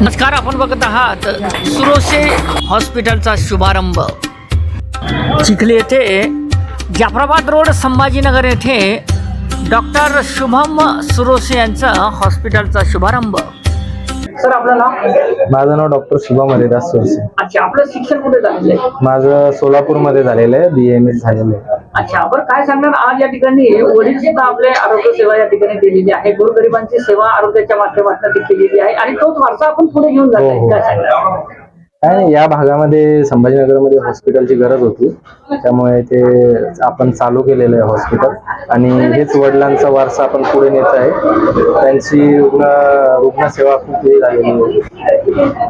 नमस्कार आपण बघत आहात सुरोसे हॉस्पिटलचा शुभारंभ. चिखली येथे जाफराबाद रोड संभाजीनगर येथे डॉक्टर शुभम सुरोसे यांचा हॉस्पिटलचा शुभारंभ. सर आपलं नाव? माझं नाव डॉक्टर शुभम हरिदास सोरसे अच्छा आपलं शिक्षण कुठे झालेलं आहे? माझं सोलापूरमध्ये झालेलं आहे बी एम एस झालेलं आहे. अच्छा बरं काय सांगणार? आज या ठिकाणी वडील सुद्धा आपले आरोग्य सेवा या ठिकाणी केलेली आहे. गोरगरिबांची सेवा आरोग्याच्या माध्यमातून ती केलेली आहे. आणि तोच वारसा आपण पुढे घेऊन जात हो, हो. काय सांगणार? नाही, या भागामध्ये संभाजीनगरमध्ये हॉस्पिटलची गरज होती. त्यामुळे ते आपण चालू केलेलं आहे हॉस्पिटल आणि हेच वडिलांचा वारसा आपण पुढे नेत आहे. त्यांची रुग्ण रुग्णसेवा खूप वेळ झालेली आहे.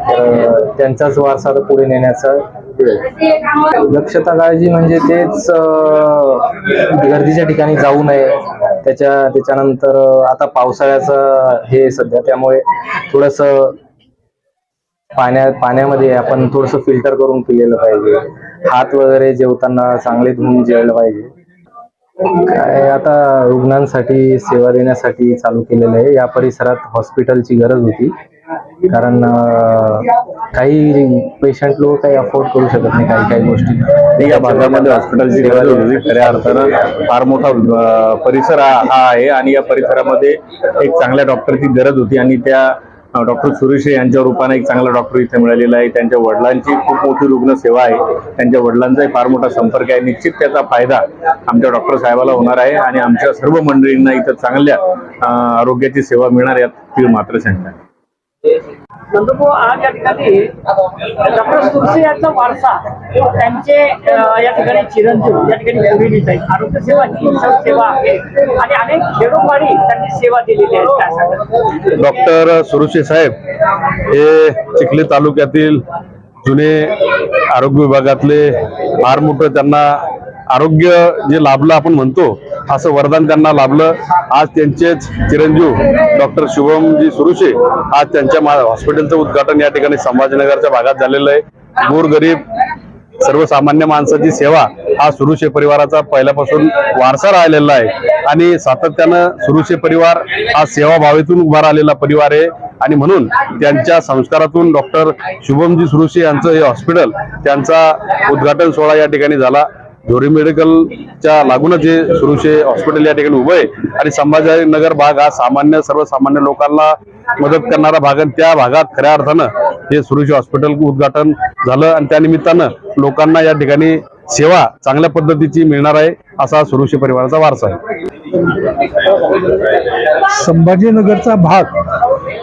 तर त्यांचाच वारसा आता पुढे नेण्याचा दक्षता काळजी म्हणजे तेच गर्दीच्या ठिकाणी जाऊ नये. त्याच्या त्याच्यानंतर आता पावसाळ्याचं हे सध्या. त्यामुळे थोडंसं पाण्यात पाण्यामध्ये आपण थोडस फिल्टर करून पिलेलं पाहिजे. हात वगैरे जेवताना चांगले धुवून जेवलं पाहिजे. काय आता रुग्णांसाठी सेवा देण्यासाठी चालू केलेलं आहे. या परिसरात हॉस्पिटलची गरज होती. कारण काही पेशंट लोक काही अफोर्ड करू शकत नाही काही काही गोष्टी. या भागामध्ये हॉस्पिटलची गरज होती. खऱ्या अर्थानं फार मोठा परिसर हा आहे. आणि या परिसरामध्ये एक चांगल्या डॉक्टरची गरज होती. आणि त्या डॉक्टर सुरेश यांच्या रूपाने एक चांगला डॉक्टर इथे मिळालेला आहे. त्यांच्या वडिलांची खूप मोठी रुग्ण सेवा आहे. त्यांच्या वडिलांचाही फार मोठा संपर्क आहे. निश्चित त्याचा फायदा आमच्या डॉक्टर साहेबाला होणार आहे आणि आमच्या सर्व मंडळींना इथं चांगल्या आरोग्याची सेवा मिळणार यात ती मात्र शंका नंदुभाऊ आज या ठिकाणी डॉक्टर सुरसे यांचा वारसा त्यांचे या ठिकाणी चिरंजीव या ठिकाणी पुढे नेत आरोग्य सेवा ही सेवा आहे. आणि अनेक खेडोपाडी त्यांनी सेवा दिलेली आहे. डॉक्टर सुरुशे साहेब हे चिखली तालुक्यातील जुने आरोग्य विभागातले फार मोठं त्यांना आरोग्य जे लाभलं आपण म्हणतो असं वरदान त्यांना लाभलं. आज त्यांचेच चिरंजीव डॉक्टर शुभमजी सुरुशे आज त्यांच्या मा- हॉस्पिटलचं उद्घाटन या ठिकाणी संभाजीनगरच्या भागात झालेलं आहे. गोरगरीब सर्वसामान्य माणसाची सेवा हा सुरुशे परिवाराचा पहिल्यापासून वारसा राहिलेला आहे. आणि सातत्यानं सुरुशे परिवार हा सेवाभावेतून उभा राहिलेला परिवार आहे. आणि म्हणून त्यांच्या संस्कारातून डॉक्टर शुभमजी सुरुशे यांचं हे हॉस्पिटल त्यांचा उद्घाटन सोहळा या ठिकाणी झाला. झोरी मेडिकलच्या लागूनच हे सुरुशे हॉस्पिटल या ठिकाणी उभं आहे. आणि संभाजीनगर भाग हा सामान्य सर्वसामान्य लोकांना मदत करणारा भाग आणि त्या भागात खऱ्या अर्थानं हे सुरुचे हॉस्पिटल उद्घाटन झालं आणि त्या निमित्तानं लोकांना या ठिकाणी सेवा चांगल्या पद्धतीची मिळणार आहे असा सुरुचे परिवाराचा वारसा आहे. संभाजीनगरचा भाग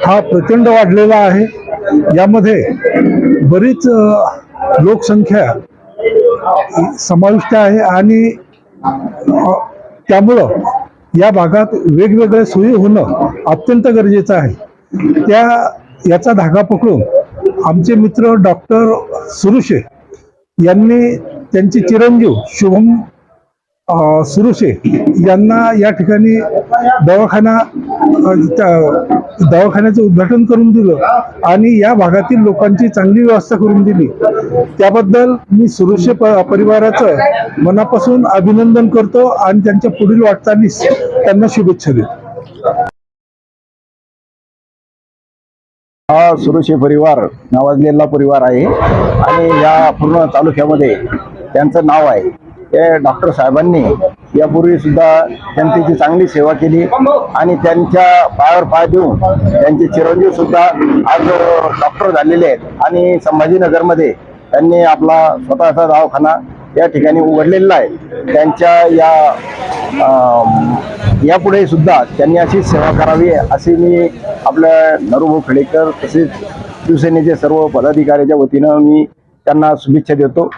हा प्रचंड वाढलेला आहे. यामध्ये बरीच लोकसंख्या समाविष्ट आहे आणि त्यामुळं या भागात वेगवेगळ्या सोयी होणं अत्यंत गरजेचं आहे. त्या याचा धागा पकडून आमचे मित्र डॉक्टर सुरुशे यांनी त्यांचे चिरंजीव शुभम सुरुशे यांना या ठिकाणी दवाखाना दवाखान्याचं उद्घाटन करून दिलं आणि या भागातील लोकांची चांगली व्यवस्था करून दिली. त्याबद्दल मी सुरुशे प- परिवाराचं मनापासून अभिनंदन करतो आणि त्यांच्या पुढील वाटचालीस त्यांना शुभेच्छा देतो. हा सुरुशे परिवार नावाजलेला परिवार आहे. आणि या पूर्ण तालुक्यामध्ये त्यांचं नाव आहे. या डॉक्टर साहेबांनी यापूर्वी सुद्धा जनतेची चांगली सेवा केली आणि त्यांच्या पायावर पाय देऊन त्यांचे चिरंजीव सुद्धा आज डॉक्टर झालेले आहेत. आणि संभाजीनगरमध्ये त्यांनी आपला स्वतःचा दवाखाना या ठिकाणी उघडलेला आहे. त्यांच्या या यापुढे सुद्धा त्यांनी अशी सेवा करावी अशी मी आपल्या नरुभाऊ खेडेकर तसेच शिवसेनेचे सर्व पदाधिकाऱ्याच्या वतीनं मी त्यांना शुभेच्छा देतो.